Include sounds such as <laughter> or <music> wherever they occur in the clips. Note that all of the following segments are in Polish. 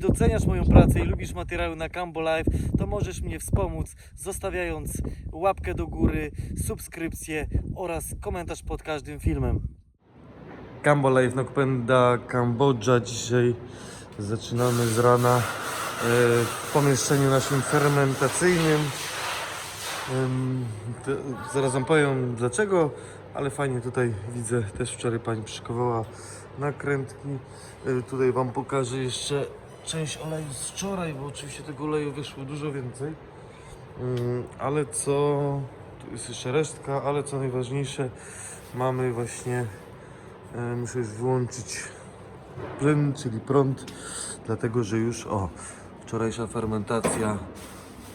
doceniasz moją pracę i lubisz materiały na Cambo Live, to możesz mnie wspomóc zostawiając łapkę do góry, subskrypcję oraz komentarz pod każdym filmem. Cambo Live Nokpenda Kambodża. Dzisiaj zaczynamy z rana e, w pomieszczeniu naszym fermentacyjnym. Zaraz wam powiem dlaczego, ale fajnie tutaj widzę, też wczoraj pani przykowała nakrętki. Y, Tutaj wam pokażę jeszcze część oleju z wczoraj, bo oczywiście tego oleju wyszło dużo więcej. Ym, Ale co, tu jest jeszcze resztka, ale co najważniejsze, mamy właśnie, y, muszę już wyłączyć plyn, czyli prąd, dlatego że już, o, wczorajsza fermentacja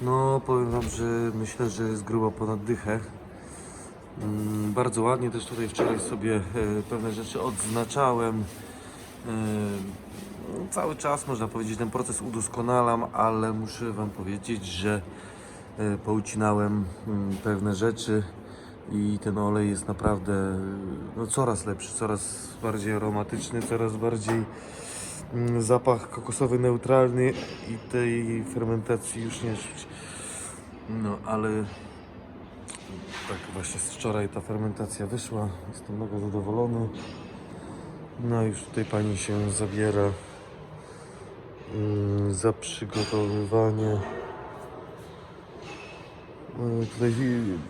no, powiem Wam, że myślę, że jest grubo ponad dychę. Mm, bardzo ładnie też tutaj wczoraj sobie e, pewne rzeczy odznaczałem. Cały czas można powiedzieć ten proces udoskonalam, ale muszę Wam powiedzieć, że e, poucinałem mm, pewne rzeczy i ten olej jest naprawdę no, coraz lepszy, coraz bardziej aromatyczny, coraz bardziej mm, zapach kokosowy neutralny i tej fermentacji już nie czuć. No ale tak właśnie z wczoraj ta fermentacja wyszła. Jestem mega zadowolony. No już tutaj pani się zabiera za przygotowywanie tutaj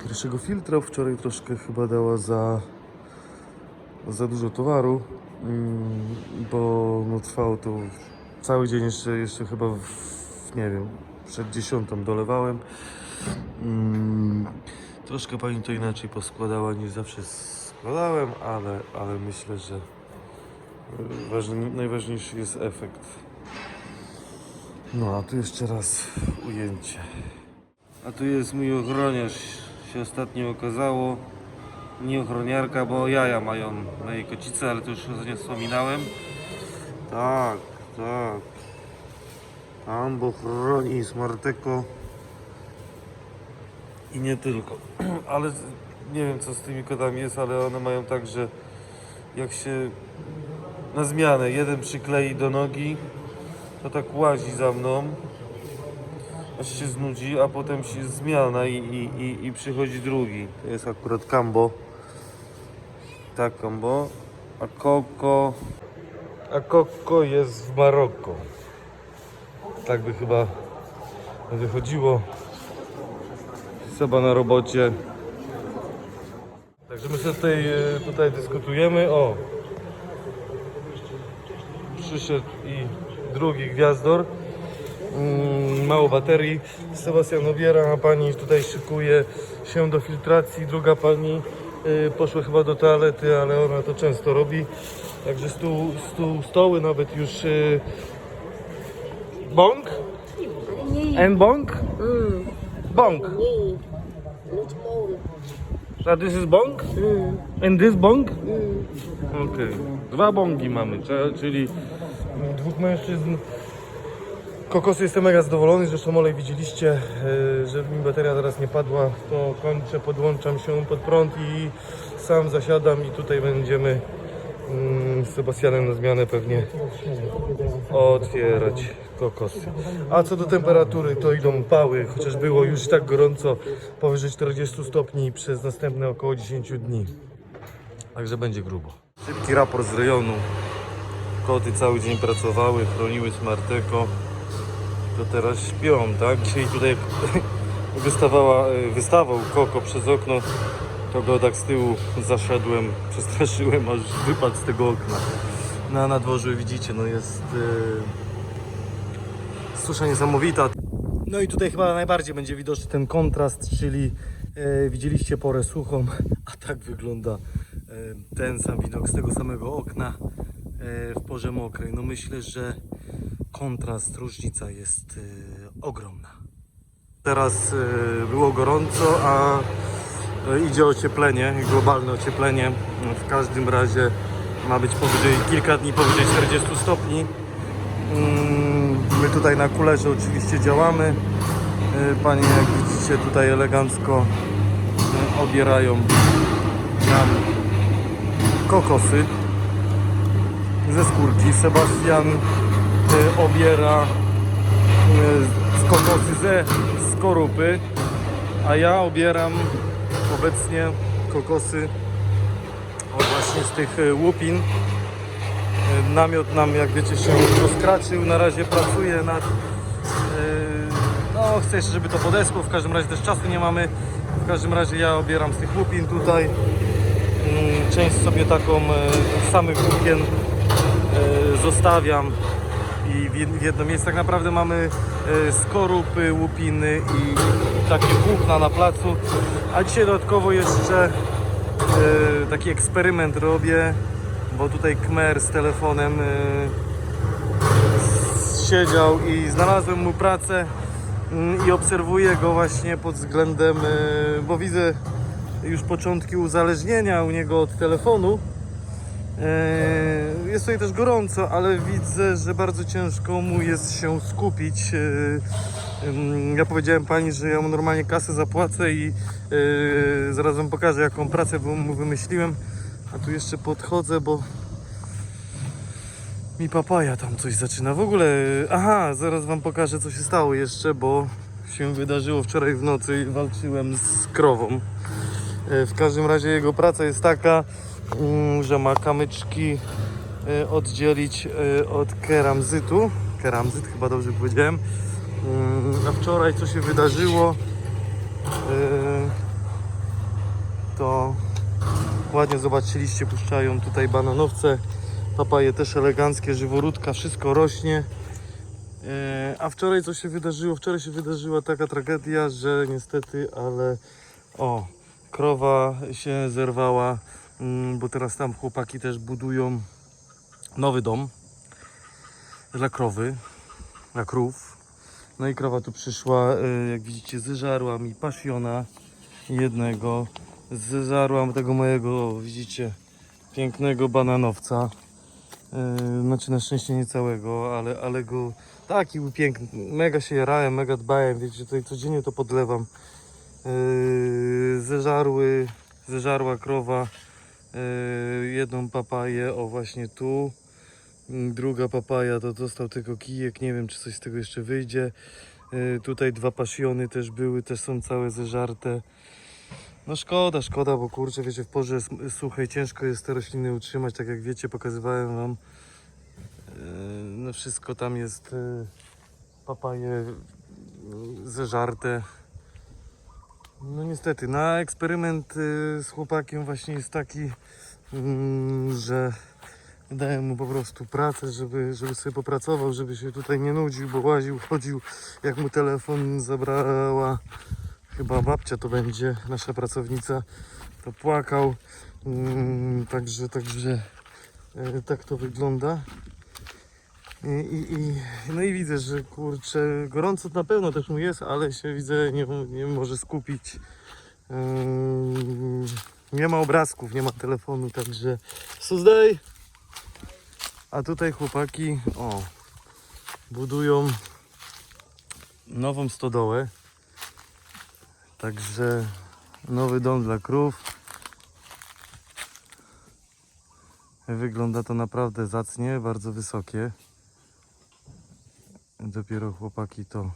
pierwszego filtra. Wczoraj troszkę chyba dała za za dużo towaru, mm, bo no, trwało to cały dzień jeszcze, jeszcze chyba w, nie wiem, przed dziesiątą dolewałem. Mm, troszkę pani to inaczej poskładała niż zawsze składałem, ale, ale myślę, że y, ważny, najważniejszy jest efekt. No a tu jeszcze raz ujęcie. A tu jest mój ochroniarz, się ostatnio okazało. Nie ochroniarka, bo jaja mają na jej kocice, ale to już nie wspominałem. Tak, tak. Tam, bo chroni Smarteko. I nie tylko. <clears throat> Ale nie wiem co z tymi kotami jest, ale one mają tak, że jak się na zmianę jeden przyklei do nogi, to tak łazi za mną, aż się znudzi, a potem się zmiana i, i, i, i przychodzi drugi. To jest akurat Kambo. Tak, Kambo. A Koko... A Koko jest w Maroko. Tak by chyba wychodziło. Seba na robocie. Także my sobie tutaj, e, tutaj dyskutujemy. O! Przyszedł i drugi gwiazdor. Mm, mało baterii. Sebastian obiera, a pani tutaj szykuje się do filtracji. Druga pani y, poszła chyba do toalety, ale ona to często robi. Także stół, stół, stoły nawet już y, bąk. And bąk? Bąk. Niet mogen. A this is bąk? And this bąk? Okej. Dwa bągi mamy, czyli dwóch mężczyzn. Kokosy jestem mega zadowolony, zresztą olej widzieliście, e, żeby mi bateria zaraz nie padła, to kończę, podłączam się pod prąd i sam zasiadam i tutaj będziemy mm, z Sebastianem na zmianę pewnie otwierać kokosy. A co do temperatury, to idą pały, chociaż było już tak gorąco, powyżej 40 stopni przez następne około 10 dni. Także będzie grubo. Szybki raport z rejonu. Koty cały dzień pracowały, chroniły Smarteko. To teraz śpią, tak? Dzisiaj tutaj <laughs> wystawała, y, wystawał Koko przez okno. To go tak z tyłu zaszedłem, <laughs> przestraszyłem, aż wypadł z tego okna. Na nadworzu widzicie, no jest yy, susza niesamowita. No i tutaj chyba najbardziej będzie widoczny ten kontrast, czyli e, widzieliście porę suchą, <laughs> a tak wygląda e, ten sam widok z tego samego okna e, w porze mokrej. No myślę, że kontrast, różnica jest e, ogromna. Teraz e, było gorąco, a e, idzie ocieplenie, globalne ocieplenie. W każdym razie ma być powyżej kilka dni powyżej 40 stopni. Mm, My tutaj na kulerze oczywiście działamy. E, Panie, jak widzicie, tutaj elegancko e, obierają nam kokosy ze skórki. Sebastian obiera e, z kokosy ze skorupy, a ja obieram obecnie kokosy właśnie z tych e, łupin. Namiot nam, jak wiecie, się rozkraczył. Na razie pracuję nad. No, chcę jeszcze, żeby to podeschło. W każdym razie też czasu nie mamy. W każdym razie ja obieram z tych łupin tutaj. Mm, Część sobie taką samych e, zostawiam i w jed- w jedno miejsce tak naprawdę mamy e, skorupy, łupiny i takie płótna na placu. A dzisiaj dodatkowo jeszcze e, taki eksperyment robię, bo tutaj Kmer z telefonem e, siedział i znalazłem mu pracę mm, i obserwuję go właśnie pod względem, e, bo widzę już początki uzależnienia u niego od telefonu. E, Jest tutaj też gorąco, ale widzę, że bardzo ciężko mu jest się skupić. E, Ja powiedziałem pani, że ja mu normalnie kasę zapłacę i e, zaraz wam pokażę jaką pracę mu wymyśliłem. A tu jeszcze podchodzę, bo mi papaja tam coś zaczyna. W ogóle, aha, zaraz wam pokażę co się stało jeszcze, bo się wydarzyło wczoraj w nocy i walczyłem z krową. W każdym razie jego praca jest taka, że ma kamyczki e, oddzielić e, od keramzytu. Keramzyt chyba dobrze powiedziałem. Mm, A wczoraj co się wydarzyło, e, to ładnie zobaczyliście, puszczają tutaj bananowce. Papaje też eleganckie, żyworódka, wszystko rośnie. A wczoraj co się wydarzyło? Wczoraj się wydarzyła taka tragedia, że niestety, ale o, krowa się zerwała, mm, bo teraz tam chłopaki też budują nowy dom dla krowy, dla krów. No i krowa tu przyszła, e, jak widzicie, zeżarła mi pasiona jednego, zeżarła tego mojego, widzicie, pięknego bananowca. E, Znaczy na szczęście nie całego, ale, ale go taki był piękny. Mega się jarałem, mega dbałem, wiecie, tutaj codziennie to podlewam. Yy, zeżarły, zeżarła krowa jedną papaję, o właśnie tu. Mm, Druga papaja to dostał tylko kijek, nie wiem czy coś z tego jeszcze wyjdzie. Yy, tutaj dwa pasiony też były, też są całe zeżarte. No szkoda, szkoda, bo kurczę, wiecie, w porze suchej ciężko jest te rośliny utrzymać, tak jak wiecie, pokazywałem wam. Yy, No wszystko tam jest, yy, papaje yy, zeżarte. No niestety, na eksperyment y, z chłopakiem właśnie jest taki, mm, że daję mu po prostu pracę, żeby, żeby sobie popracował, żeby się tutaj nie nudził, bo łaził, chodził, jak mu telefon zabrała chyba babcia to będzie, nasza pracownica, to płakał. Mm, Także, także e, tak to wygląda. I, i, no i widzę, że kurczę, gorąco na pewno też mu jest, ale się widzę, nie, nie może skupić. Ym, nie ma obrazków, nie ma telefonu, także Suzdej! A tutaj chłopaki, o, budują nową stodołę. Także nowy dom dla krów. Wygląda to naprawdę zacnie, bardzo wysokie. Dopiero chłopaki to,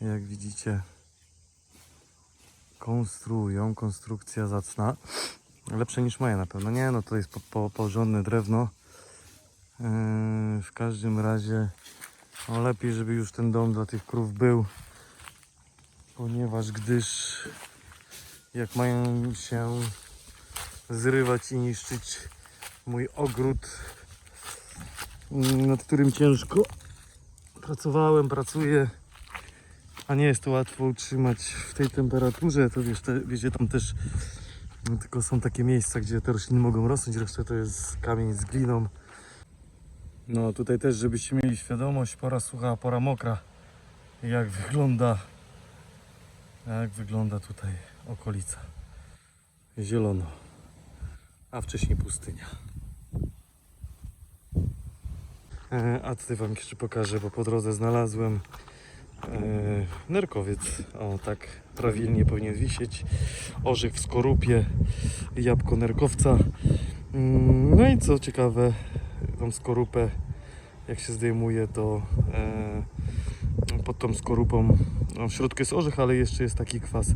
jak widzicie, konstruują. Konstrukcja zacna. Lepsze niż moja na pewno. Nie, no to jest po, po, porządne drewno. Yy, w każdym razie, no lepiej, żeby już ten dom dla tych krów był ponieważ gdyż jak mają się zrywać i niszczyć mój ogród, nad którym ciężko pracowałem, pracuję, a nie jest to łatwo utrzymać w tej temperaturze, to wiesz, te, wiecie, tam też no, tylko są takie miejsca, gdzie te rośliny mogą rosnąć, reszta to jest kamień z gliną. No tutaj też, żebyście mieli świadomość, pora sucha, pora mokra, jak wygląda jak wygląda tutaj okolica. Zielono, a wcześniej pustynia. E, A tutaj Wam jeszcze pokażę, bo po drodze znalazłem e, nerkowiec. O, tak prawilnie powinien wisieć. Orzech w skorupie, jabłko nerkowca. Mm, No i co ciekawe, tą skorupę jak się zdejmuje to e, pod tą skorupą no, w środku jest orzech, ale jeszcze jest taki kwas,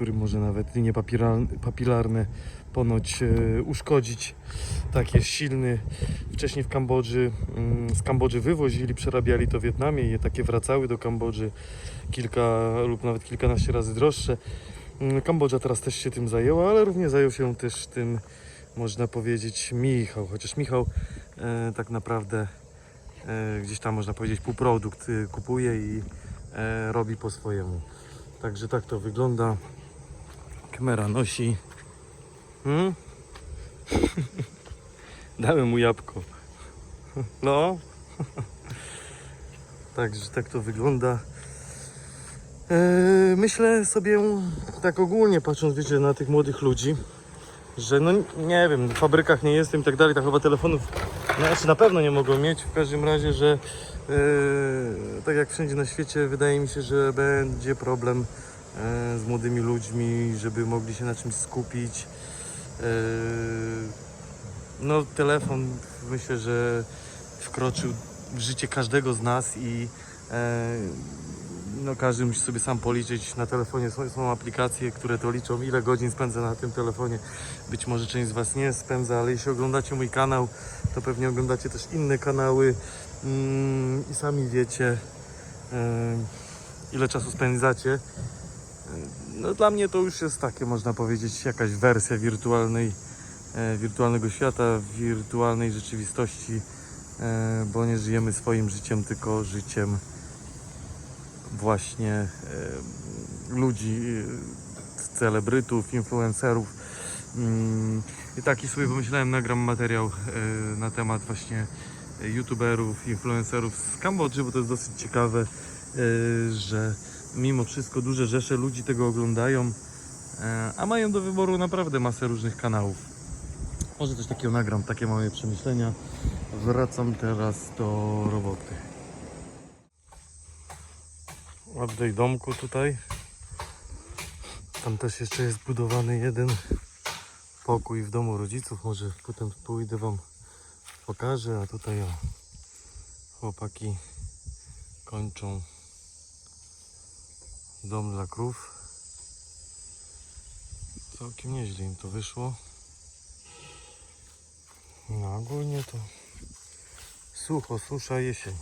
który może nawet linie papilarne, ponoć e, uszkodzić. Tak jest silny. Wcześniej w Kambodży, mm, z Kambodży wywozili, przerabiali to w Wietnamie i takie wracały do Kambodży kilka lub nawet kilkanaście razy droższe. Mm, Kambodża teraz też się tym zajęła, ale również zajął się też tym, można powiedzieć, Michał. Chociaż Michał e, tak naprawdę e, gdzieś tam, można powiedzieć, półprodukt e, kupuje i e, robi po swojemu. Także tak to wygląda. Kamera nosi. Hmm? <laughs> Dałem mu jabłko. No. <laughs> Także tak to wygląda. Eee, myślę sobie tak ogólnie patrząc, wiecie, na tych młodych ludzi, że no nie wiem, w fabrykach nie jestem i tak dalej, tak chyba telefonów no, znaczy na pewno nie mogą mieć. W każdym razie, że eee, tak jak wszędzie na świecie, wydaje mi się, że będzie problem z młodymi ludźmi, żeby mogli się na czymś skupić. Eee, no telefon myślę, że wkroczył w życie każdego z nas i e, no każdy musi sobie sam policzyć. Na telefonie są, są aplikacje, które to liczą, ile godzin spędza na tym telefonie. Być może część z Was nie spędza, ale jeśli oglądacie mój kanał, to pewnie oglądacie też inne kanały mm, i sami wiecie, e, ile czasu spędzacie. No dla mnie to już jest takie, można powiedzieć, jakaś wersja wirtualnej, e, wirtualnego świata, wirtualnej rzeczywistości, e, bo nie żyjemy swoim życiem, tylko życiem właśnie e, ludzi, celebrytów, influencerów. Mm, I taki sobie pomyślałem, nagram materiał na temat właśnie youtuberów, influencerów z Kambodży, bo to jest dosyć ciekawe, że mimo wszystko duże rzesze ludzi tego oglądają, e, a mają do wyboru naprawdę masę różnych kanałów. Może coś takiego nagram, takie moje przemyślenia. Wracam teraz do roboty. Oddaj domku tutaj. Tam też jeszcze jest budowany jeden pokój w domu rodziców. Może potem pójdę Wam pokażę, a tutaj o, chłopaki kończą dom dla krów. Całkiem nieźle im to wyszło. No ogólnie to sucho, susza, jesień.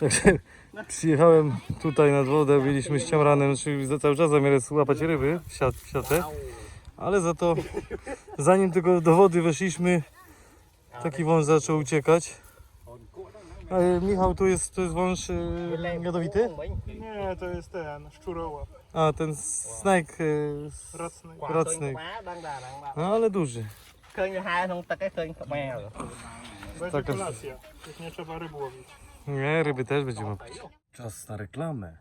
Także przyjechałem tutaj nad wodę, byliśmy z ciamranem, czyli za cały czas zamiast złapać ryby w, w siatę, ale za to zanim tylko do wody weszliśmy, taki wąż zaczął uciekać. A, Michał, tu jest, to jest wąż e, jadowity? Nie, to jest ten, szczurołap. A, ten snake, e, Racny. rocny. ដឹងតាដឹងតា No ale duży. ឃើញវាហែក្នុងទឹកឯងឃើញក្បាល Będzie Taka- kolacja. Już nie trzeba ryb łowić. Nie, ryby też będziemy łapić. Czas na reklamę.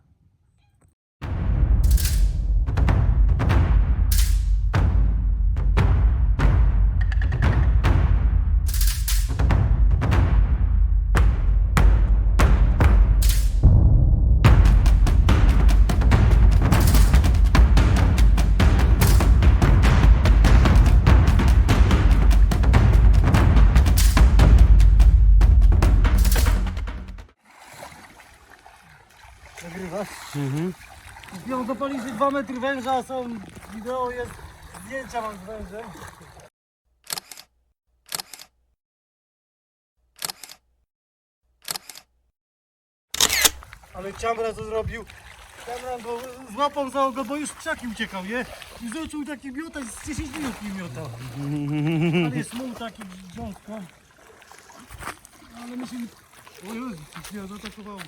Zapaliśmy 2 metry węża, są wideo, jest zdjęcia mam z wężem. Ale Ciambra to zrobił. Ciambra go złapał za go, bo już krzaki uciekał, nie? I zaczął taki miotać, z 10 minut mi miotał. Ale jest muł taki grząsko. Ale mi się... O Jezu, zaatakowało.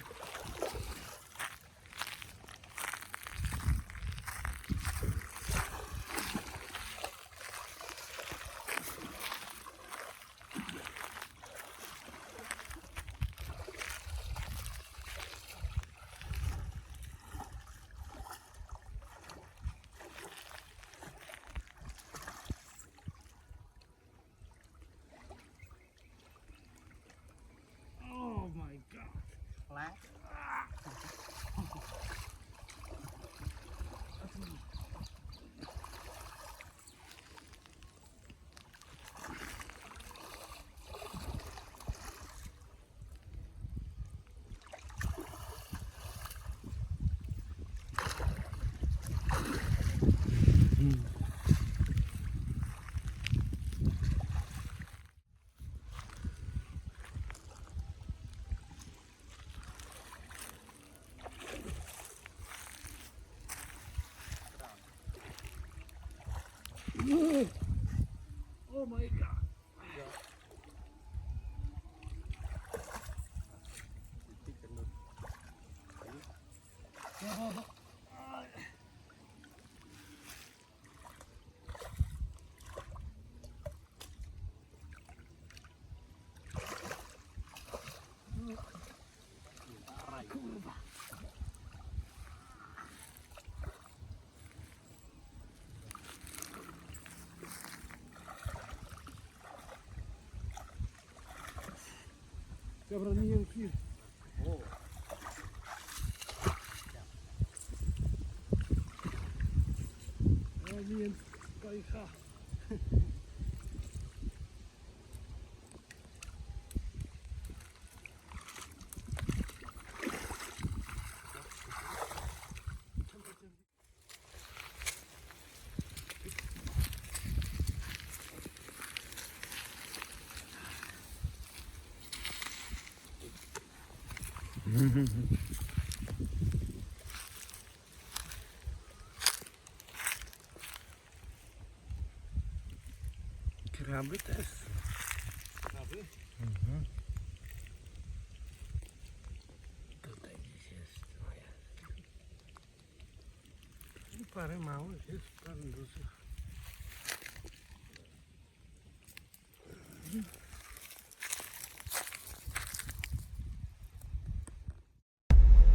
Oh my god. Dobra, nie wiem, kim. O, nie wiem, Kraby też. Prawy? Tutaj gdzieś jest. I parę małych jest, parę dużych.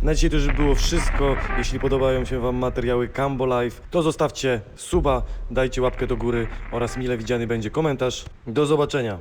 Na dzisiaj to już było wszystko. Jeśli podobają się Wam materiały Cambo Life, to zostawcie suba, dajcie łapkę do góry oraz mile widziany będzie komentarz. Do zobaczenia.